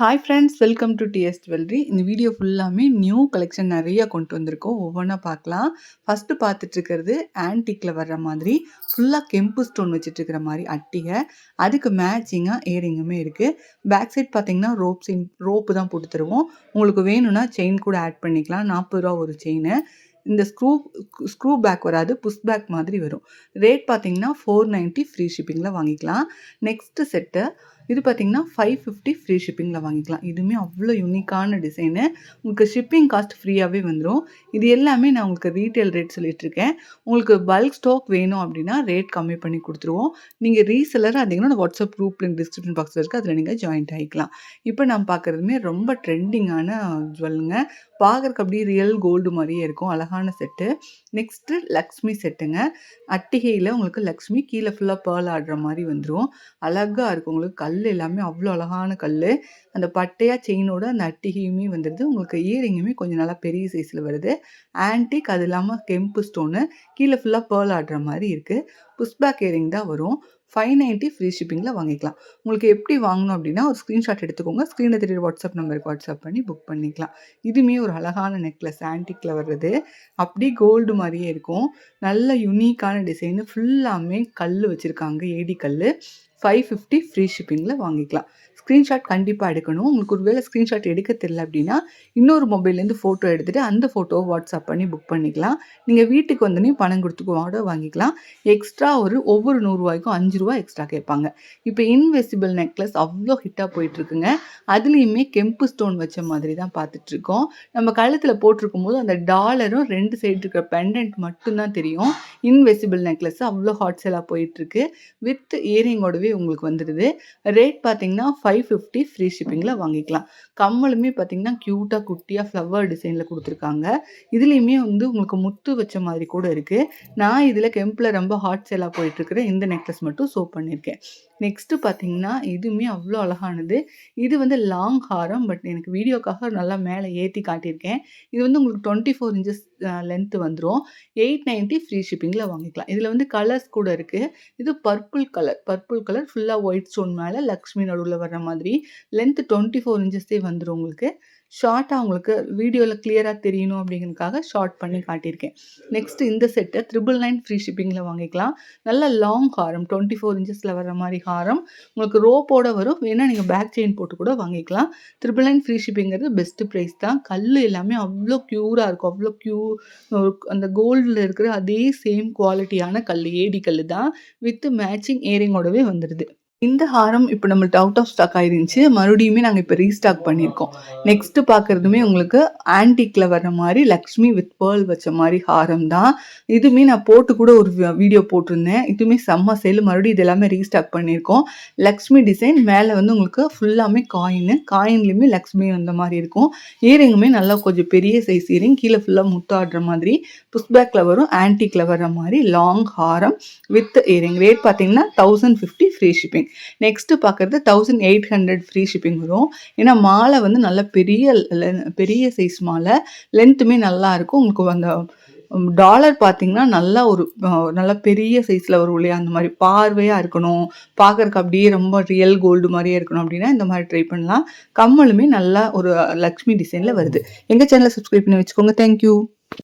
Hi friends welcome to TS jewellery இந்த video ஃபுல்லாமே new collection நிறைய கொண்டு வந்திருக்கோம். ஒவ்வொன்றா பார்க்கலாம். ஃபஸ்ட்டு பார்த்துட்ருக்கிறது ஆன்டிக்கில் வர்ற மாதிரி ஃபுல்லாக கெம்பு ஸ்டோன் வச்சுட்டுருக்கிற மாதிரி அட்டிகை. அதுக்கு மேட்சிங்காக ஏரிங்குமே இருக்குது பேக் சைட் பார்த்தீங்கன்னா ரோப் செயின் ரோப்பு தான் போட்டு தருவோம். உங்களுக்கு வேணும்னா செயின் கூட ஆட் பண்ணிக்கலாம். நாற்பது ரூபா ஒரு செயின் இந்த ஸ்க்ரூ ஸ்க்ரூ பேக் வராது புஷ் பேக் மாதிரி வரும். ரேட் பார்த்தீங்கன்னா ஃபோர் நைன்ட்டி ஃப்ரீ ஷிப்பிங்கில் வாங்கிக்கலாம். நெக்ஸ்ட்டு செட்டு இது பார்த்தீங்கன்னா ஃபைவ் ஃபிஃப்டி ஃப்ரீ ஷிப்பிங்கில் வாங்கிக்கலாம். இதுவுமே அவ்வளோ யூனிக்கான டிசைனு உங்களுக்கு ஷிப்பிங் காஸ்ட் ஃப்ரீயாகவே வந்துடும் இது எல்லாமே நான் உங்களுக்கு ரீட்டைல் ரேட் சொல்லிட்டுருக்கேன் உங்களுக்கு பல்க் ஸ்டாக் வேணும் அப்படின்னா ரேட் கம்மி பண்ணி கொடுத்துருவோம். நீங்கள் ரீசெலர் அதிகமாக வாட்ஸ்அப் குரூப் லிங்க் டிஸ்கிரிப்ஷன் பாக்ஸில் இருக்குது அதில் நீங்கள் ஜாயின்ட் ஆகிக்கலாம் இப்போ நான் பார்க்குறதுமே ரொம்ப ட்ரெண்டிங்கான ஜுவல்லுங்க பார்க்குறக்கு அப்படியே ரியல் கோல்டு மாதிரியே இருக்கும். அழகான செட்டு நெக்ஸ்ட்டு லக்ஷ்மி செட்டுங்க அட்டிகையில் உங்களுக்கு லக்ஷ்மி கீழே ஃபுல்லாக பேர்ல் ஆடுற மாதிரி வந்துடும் அழகாக இருக்கும். உங்களுக்கு கல் எல்லாமே அவ்வளோ அழகான கல் அந்த பட்டையாக செயினோட அந்த அட்டிகையுமே வந்துடுது உங்களுக்கு இயரிங்குமே கொஞ்சம் நல்லா பெரிய சைஸில் வருது. ஆன்டிக் அது இல்லாமல் கெம்பு ஸ்டோனு கீழே ஃபுல்லாக பேர்ல் ஆடுற மாதிரி இருக்குது புஷ்பேக் இயரிங் தான் வரும். ஃபைவ் நைன்ட்டி ஃப்ரீ ஷிப்பிங்கில் வாங்கிக்கலாம். உங்களுக்கு எப்படி வாங்கணும் அப்படின்னா ஒரு ஸ்க்ரீன்ஷாட் எடுத்துக்கோங்க. ஸ்க்ரீனில் தெரியுற வாட்ஸ்அப் நம்பருக்கு வாட்ஸ்அப் பண்ணி புக் பண்ணிக்கலாம். இதுவுமே ஒரு அழகான நெக்லஸ் ஆன்டிக்கில் வர்றது. அப்படி கோல்டு மாதிரியே இருக்கும். நல்ல யுனிக்கான டிசைனு ஃபுல்லாமே கல் வச்சுருக்காங்க. ஏடி கல் ஃபைவ் ஃபிஃப்டி ஃப்ரீ ஷிப்பிங்கில் வாங்கிக்கலாம். ஸ்க்ரீன்ஷாட் கண்டிப்பாக எடுக்கணும். உங்களுக்கு ஒரு வேளை ஸ்க்ரீன்ஷாட் எடுக்க தெரியல அப்படின்னா இன்னொரு மொபைல்லேருந்து ஃபோட்டோ எடுத்துகிட்டு அந்த ஃபோட்டோவை வாட்ஸ்அப் பண்ணி புக் பண்ணிக்கலாம். நீங்கள் வீட்டுக்கு வந்தோடனே பணம் கொடுத்து வாங்கிக்கலாம். எக்ஸ்ட்ரா ஒரு ஒவ்வொரு நூறுரூவாய்க்கும் அஞ்சு ரூபா எக்ஸ்ட்ரா கேட்பாங்க. இப்போ இன்வெஸ்டிபிள் நெக்லஸ் அவ்வளோ ஹிட்டாக போயிட்டுருக்குங்க. அதுலேயுமே கெம்பு ஸ்டோன் வச்ச மாதிரி தான் பார்த்துட்ருக்கோம் நம்ம கழுத்தில் போட்டிருக்கும் போது அந்த டாலரும் ரெண்டு சைடு இருக்கிற பெண்டன்ட் மட்டும்தான் தெரியும். இன்வெஸ்டிபிள் நெக்லஸ் அவ்வளோ ஹாட் சேலாக போயிட்டுருக்கு. வித் இயரிங்கோடவே உங்களுக்கு வந்துடுது. ரேட் பார்த்தீங்கன்னா ஃபைவ் ஃபிஃப்டி ஃப்ரீ ஷிப்பிங்கில் வாங்கிக்கலாம். கம்மலுமே பார்த்தீங்கன்னா க்யூட்டாக குட்டியாக ஃப்ளவர் டிசைனில் கொடுத்துருக்காங்க. இதுலேயுமே வந்து உங்களுக்கு முத்து வச்ச மாதிரி கூட இருக்குது நான் இதில் கெம்பில் ரொம்ப ஹாட் சேலாக போயிட்டுருக்கிற இந்த நெக்லஸ் மட்டும் சோப் பண்ணியிருக்கேன். நெக்ஸ்ட்டு பார்த்தீங்கன்னா இதுவுமே அவ்வளோ அழகானது. இது வந்து லாங் ஹாரம் பட் எனக்கு வீடியோக்காக நல்லா மேலே ஏற்றி காட்டியிருக்கேன். இது வந்து உங்களுக்கு டுவெண்ட்டி ஃபோர் இன்ச்சஸ் லென்த்து வந்துடும் எயிட் நைன்ட்டி ஃப்ரீ ஷிப்பிங்கில் வாங்கிக்கலாம். இதில் வந்து கலர்ஸ் கூட இருக்குது இது பர்பிள் கலர் பர்பிள் கலர் ஃபுல்லாக ஒயிட் ஸ்டோன் மேலே லக்ஷ்மி நடுவில் வர்ற மாதிரி. லென்த்து டுவெண்ட்டி ஃபோர் இன்ச்சஸே வந்துடும் உங்களுக்கு. ஷார்ட்டாக உங்களுக்கு வீடியோவில் கிளியராக தெரியணும் அப்படிங்கிறதுக்காக ஷார்ட் பண்ணி காட்டியிருக்கேன். நெக்ஸ்ட் இந்த செட்டை த்ரிபிள் நைன் ஃப்ரீ ஷிப்பிங்கில் வாங்கிக்கலாம். நல்ல லாங் ஹாரம். டுவெண்ட்டி ஃபோர் இன்ச்சஸில் வர மாதிரி ஹாரம். உங்களுக்கு ரோப்போட வரும். வேணால் நீங்கள் பேக் செயின் போட்டு கூட வாங்கிக்கலாம். த்ரிபிள் நைன் ஃப்ரீ ஷிப்பிங்கிறது பெஸ்ட்டு ப்ரைஸ் தான். கல் எல்லாமே அவ்வளோ க்யூராக இருக்கும். அவ்வளோ க்யூ அந்த கோல்டில் இருக்கிற அதே சேம் குவாலிட்டியான கல் ஏடி கல் தான் வித் மேட்சிங் ஏரிங்கோடவே வந்துடுது இந்த ஹாரம் இப்போ நம்மள்ட்ட அவுட் ஆஃப் ஸ்டாக் ஆயிருந்துச்சு. மறுபடியுமே நாங்கள் இப்போ ரீஸ்டாக் பண்ணியிருக்கோம். நெக்ஸ்ட்டு பார்க்குறதுமே உங்களுக்கு ஆன்டிக்கில் வர்ற மாதிரி லக்ஷ்மி வித் பேர்ல் வச்ச மாதிரி ஹாரம் தான். இதுவுமே நான் போட்டு கூட ஒரு வீடியோ போட்டிருந்தேன். இதுவுமே செம்ம சேல் மறுபடியும் இது எல்லாமே ரீஸ்டாக் பண்ணியிருக்கோம். லக்ஷ்மி டிசைன் மேலே வந்து உங்களுக்கு ஃபுல்லாமே காயின் காயின்லேயுமே லக்ஷ்மி வந்த மாதிரி இருக்கும். இயரிங்குமே நல்லா கொஞ்சம் பெரிய சைஸ் இயரிங் கீழே ஃபுல்லாக முத்தாடுற மாதிரி புஷ்பேக்கில் வரும். ஆன்டிக்கில் வர்ற மாதிரி லாங் ஹாரம் வித் இயரிங் ரேட் பார்த்தீங்கன்னா thousand fifty free shipping next பார்க்குறது thousand eight hundred free shipping வரும். ஏன்னா மாலை வந்து நல்ல பெரிய பெரிய சைஸ் மாலை. லென்த்துமே நல்லா இருக்கும். உங்களுக்கு அந்த டாலர் பார்த்தீங்கன்னா நல்லா ஒரு நல்ல பெரிய சைஸில் வரும் இல்லையா? அந்த மாதிரி பார்வையாக இருக்கணும். பார்க்குறக்கு அப்படியே ரொம்ப ரியல் கோல்டு மாதிரியே இருக்கணும் அப்படின்னா இந்த மாதிரி ட்ரை பண்ணலாம். கம்மலுமே நல்லா ஒரு லக்ஷ்மி டிசைனில் வருது. எங்கள் சேனலை சப்ஸ்கிரைப் பண்ணி வச்சுக்கோங்க. தேங்க்யூ